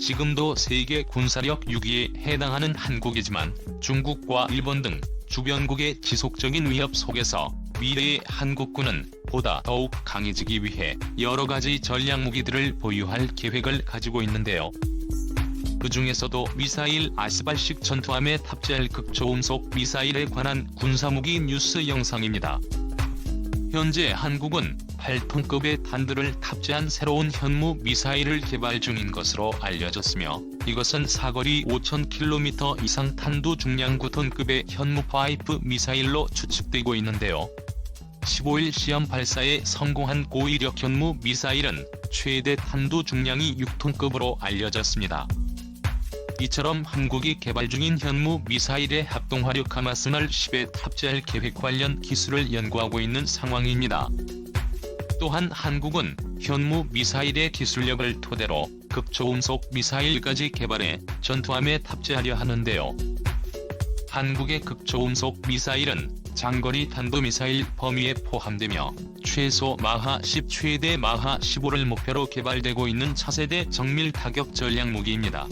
지금도 세계 군사력 6위에 해당하는 한국이지만 중국과 일본 등 주변국의 지속적인 위협 속에서 미래의 한국군은 보다 더욱 강해지기 위해 여러 가지 전략 무기들을 보유할 계획을 가지고 있는데요. 그 중에서도 미사일 아스발식 전투함에 탑재할 극초음속 미사일에 관한 군사무기 뉴스 영상입니다. 현재 한국은 8톤급의 단들을 탑재한 새로운 현무 미사일을 개발 중인 것으로 알려졌으며 이것은 사거리 5,000km 이상 탄두 중량 9톤급의 현무 파이프 미사일로 추측되고 있는데요. 15일 시험 발사에 성공한 고위력 현무 미사일은 최대 탄두 중량이 6톤급으로 알려졌습니다. 이처럼 한국이 개발 중인 현무 미사일의 합동화력 하마스널 10에 탑재할 계획 관련 기술을 연구하고 있는 상황입니다. 또한 한국은 현무 미사일의 기술력을 토대로 극초음속 미사일까지 개발해 전투함에 탑재하려 하는데요. 한국의 극초음속 미사일은 장거리 탄도미사일 범위에 포함되며 최소 마하 10 최대 마하 15를 목표로 개발되고 있는 차세대 정밀 타격 전략 무기입니다.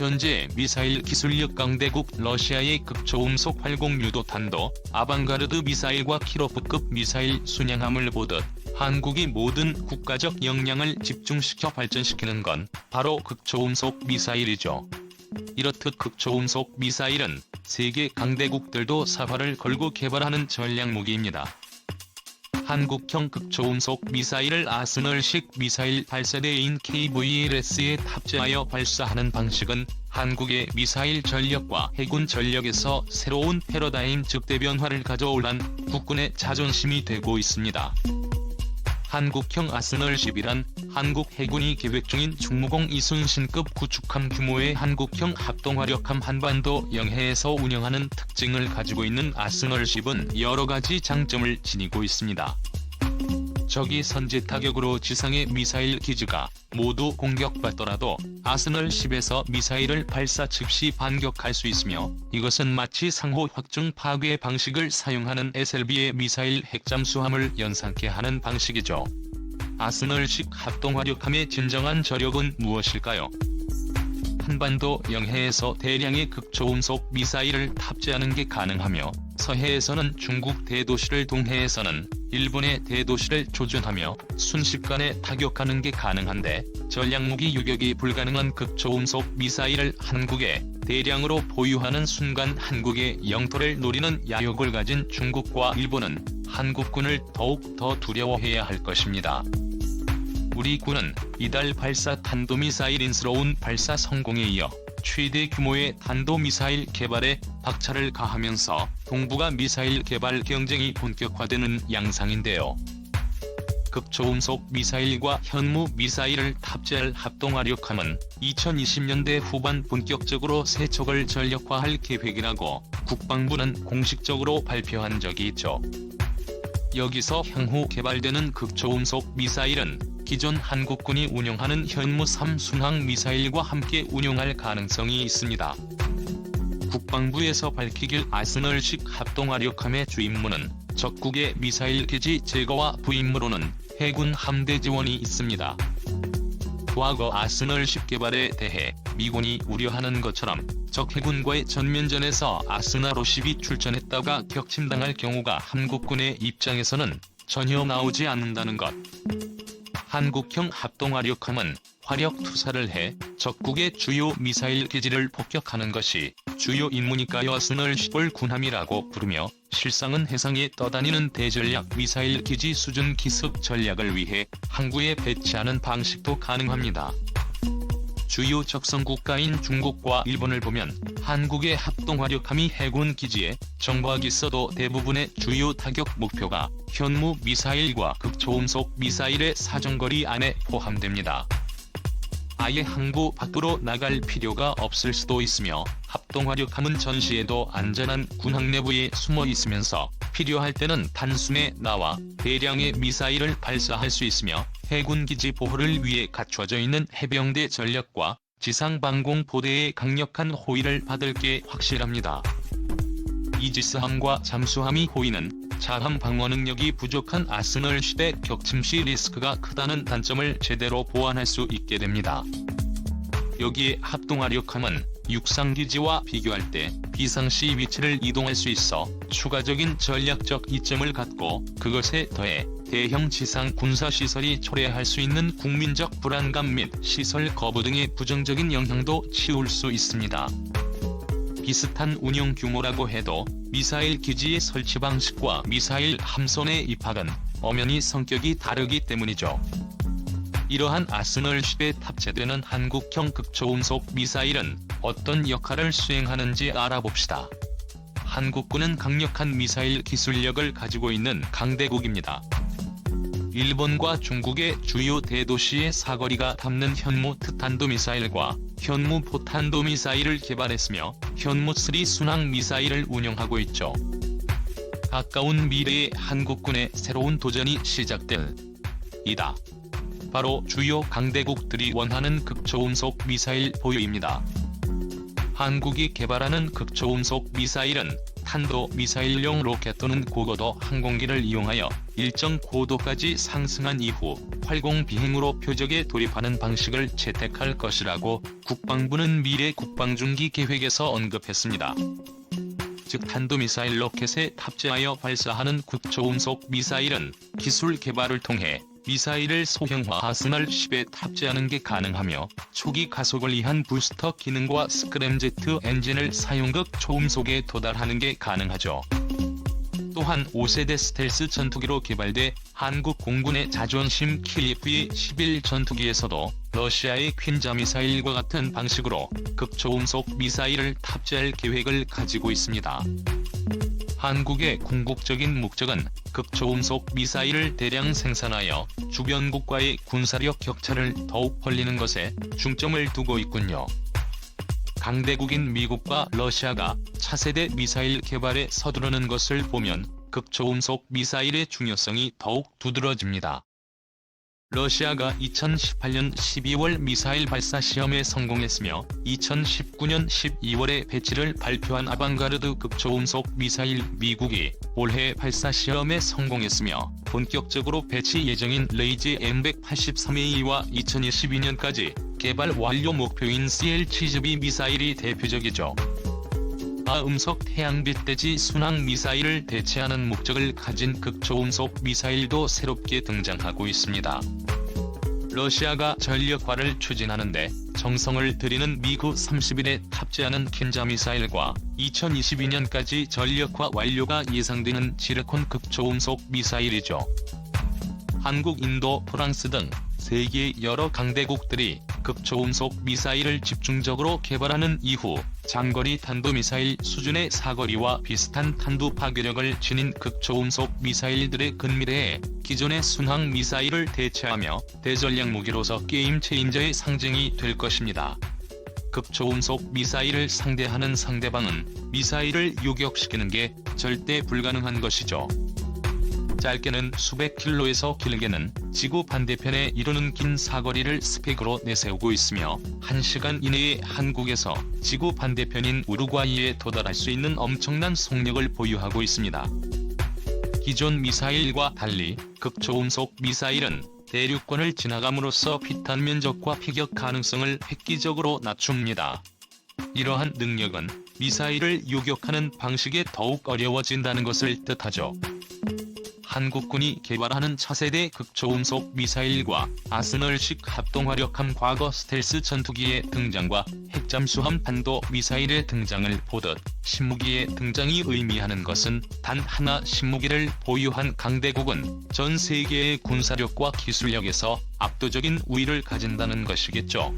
현재 미사일 기술력 강대국 러시아의 극초음속 활공 유도 탄도, 아방가르드 미사일과 키로프급 미사일 순양함을 보듯 한국이 모든 국가적 역량을 집중시켜 발전시키는 건 바로 극초음속 미사일이죠. 이렇듯 극초음속 미사일은 세계 강대국들도 사활을 걸고 개발하는 전략 무기입니다. 한국형 극초음속 미사일을 아스널식 미사일 발사대인 KVLS에 탑재하여 발사하는 방식은 한국의 미사일 전력과 해군 전력에서 새로운 패러다임 즉 대변화를 가져올란 국군의 자존심이 되고 있습니다. 한국형 아스널10이란 한국 해군이 계획 중인 중무공 이순신급 구축함 규모의 한국형 합동화력함 한반도 영해에서 운영하는 특징을 가지고 있는 아스널10은 여러 가지 장점을 지니고 있습니다. 적이 선제 타격으로 지상의 미사일 기지가 모두 공격받더라도 아스널 10에서 미사일을 발사 즉시 반격할 수 있으며 이것은 마치 상호 확증 파괴 방식을 사용하는 SLB의 미사일 핵잠수함을 연상케 하는 방식이죠. 아스널식 합동화력함의 진정한 저력은 무엇일까요? 한반도 영해에서 대량의 극초음속 미사일을 탑재하는 게 가능하며 서해에서는 중국 대도시를 동해에서는 일본의 대도시를 조준하며 순식간에 타격하는 게 가능한데 전략무기 유격이 불가능한 극초음속 미사일을 한국에 대량으로 보유하는 순간 한국의 영토를 노리는 야욕을 가진 중국과 일본은 한국군을 더욱 더 두려워해야 할 것입니다. 우리 군은 이달 발사 탄도미사일 인스러운 발사 성공에 이어 최대 규모의 탄도미사일 개발에 박차를 가하면서 동북아 미사일 개발 경쟁이 본격화되는 양상인데요. 극초음속 미사일과 현무 미사일을 탑재할 합동화력함은 2020년대 후반 본격적으로 세척을 전력화할 계획이라고 국방부는 공식적으로 발표한 적이 있죠. 여기서 향후 개발되는 극초음속 미사일은 기존 한국군이 운용하는 현무 3 순항 미사일과 함께 운용할 가능성이 있습니다. 국방부에서 밝히길 아스널식 합동화력함의 주임무는 적국의 미사일 기지 제거와 부임무로는 해군 함대 지원이 있습니다. 과거 아스널식 개발에 대해 미군이 우려하는 것처럼 적 해군과의 전면전에서 아스날 50이 출전했다가 격침당할 경우가 한국군의 입장에서는 전혀 나오지 않는다는 것. 한국형 합동화력함은 화력 투사를 해 적국의 주요 미사일 기지를 폭격하는 것이 주요 임무니까요 스널 10월 군함이라고 부르며 실상은 해상에 떠다니는 대전략 미사일 기지 수준 기습 전략을 위해 항구에 배치하는 방식도 가능합니다. 주요 적성 국가인 중국과 일본을 보면 한국의 합동화력함이 해군 기지에 정박이 있어도 대부분의 주요 타격 목표가 현무 미사일과 극초음속 미사일의 사정거리 안에 포함됩니다. 아예 항구 밖으로 나갈 필요가 없을 수도 있으며 합동화력함은 전시에도 안전한 군항 내부에 숨어 있으면서 필요할 때는 단숨에 나와 대량의 미사일을 발사할 수 있으며 해군 기지 보호를 위해 갖춰져 있는 해병대 전력과 지상방공 부대의 강력한 호위를 받을 게 확실합니다. 이지스함과 잠수함이 호위는 자함 방어 능력이 부족한 아스널 시대 격침 시 리스크가 크다는 단점을 제대로 보완할 수 있게 됩니다. 여기에 합동화력함은 육상기지와 비교할 때 비상시 위치를 이동할 수 있어 추가적인 전략적 이점을 갖고 그것에 더해 대형 지상 군사시설이 초래할 수 있는 국민적 불안감 및 시설 거부 등의 부정적인 영향도 치울 수 있습니다. 비슷한 운용 규모라고 해도 미사일 기지의 설치 방식과 미사일 함선의 입학은 엄연히 성격이 다르기 때문이죠. 이러한 아스널십에 탑재되는 한국형 극초음속 미사일은 어떤 역할을 수행하는지 알아봅시다. 한국군은 강력한 미사일 기술력을 가지고 있는 강대국입니다. 일본과 중국의 주요 대도시의 사거리가 닿는 현무 트탄도 미사일과 현무 포탄도 미사일을 개발했으며 현무3 순항 미사일을 운영하고 있죠. 가까운 미래에 한국군의 새로운 도전이 시작될 이다. 바로 주요 강대국들이 원하는 극초음속 미사일 보유입니다. 한국이 개발하는 극초음속 미사일은 탄도 미사일용 로켓 또는 고고도 항공기를 이용하여 일정 고도까지 상승한 이후 활공 비행으로 표적에 돌입하는 방식을 채택할 것이라고 국방부는 미래 국방중기 계획에서 언급했습니다. 즉 탄도미사일 로켓에 탑재하여 발사하는 극초음속 미사일은 기술 개발을 통해 미사일을 소형화 아스널 10에 탑재하는 게 가능하며 초기 가속을 위한 부스터 기능과 스크램제트 엔진을 사용극 초음속에 도달하는 게 가능하죠. 또한 5세대 스텔스 전투기로 개발돼 한국 공군의 자존심 KF-11 전투기에서도 러시아의 퀸자 미사일과 같은 방식으로 극초음속 미사일을 탑재할 계획을 가지고 있습니다. 한국의 궁극적인 목적은 극초음속 미사일을 대량 생산하여 주변국과의 군사력 격차를 더욱 벌리는 것에 중점을 두고 있군요. 강대국인 미국과 러시아가 차세대 미사일 개발에 서두르는 것을 보면 극초음속 미사일의 중요성이 더욱 두드러집니다. 러시아가 2018년 12월 미사일 발사 시험에 성공했으며 2019년 12월에 배치를 발표한 아방가르드 극초음속 미사일 미국이 올해 발사 시험에 성공했으며 본격적으로 배치 예정인 레이지 M183A와 2022년까지 개발 완료 목표인 CL-72 미사일이 대표적이죠. 아음속 태양빛 대지 순항 미사일을 대체하는 목적을 가진 극초음속 미사일도 새롭게 등장하고 있습니다. 러시아가 전력화를 추진하는데 정성을 들이는 미국 30일에 탑재하는 킨자 미사일과 2022년까지 전력화 완료가 예상되는 지르콘 극초음속 미사일이죠. 한국, 인도, 프랑스 등 세계 여러 강대국들이 극초음속 미사일을 집중적으로 개발하는 이후 장거리 탄도미사일 수준의 사거리와 비슷한 탄도 파괴력을 지닌 극초음속 미사일들의 근미래에 기존의 순항 미사일을 대체하며 대전략 무기로서 게임 체인저의 상징이 될 것입니다. 극초음속 미사일을 상대하는 상대방은 미사일을 요격시키는 게 절대 불가능한 것이죠. 짧게는 수백 킬로에서 길게는 지구 반대편에 이루는 긴 사거리를 스펙으로 내세우고 있으며 1시간 이내에 한국에서 지구 반대편인 우루과이에 도달할 수 있는 엄청난 속력을 보유하고 있습니다. 기존 미사일과 달리 극초음속 미사일은 대륙권을 지나감으로써 피탄 면적과 피격 가능성을 획기적으로 낮춥니다. 이러한 능력은 미사일을 요격하는 방식에 더욱 어려워진다는 것을 뜻하죠. 한국군이 개발하는 차세대 극초음속 미사일과 아스널식 합동화력함 과거 스텔스 전투기의 등장과 핵잠수함 탄도 미사일의 등장을 보듯 신무기의 등장이 의미하는 것은 단 하나 신무기를 보유한 강대국은 전 세계의 군사력과 기술력에서 압도적인 우위를 가진다는 것이겠죠.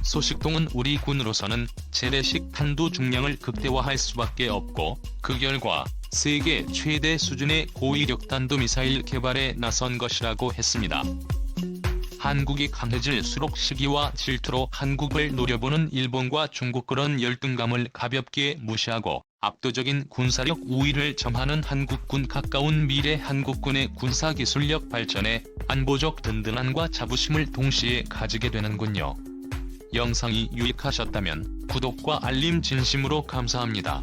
소식통은 우리 군으로서는 재래식 탄도 중량을 극대화할 수밖에 없고 그 결과 세계 최대 수준의 고위력 탄도미사일 개발에 나선 것이라고 했습니다. 한국이 강해질수록 시기와 질투로 한국을 노려보는 일본과 중국 그런 열등감을 가볍게 무시하고 압도적인 군사력 우위를 점하는 한국군 가까운 미래 한국군의 군사기술력 발전에 안보적 든든함과 자부심을 동시에 가지게 되는군요. 영상이 유익하셨다면 구독과 알림 진심으로 감사합니다.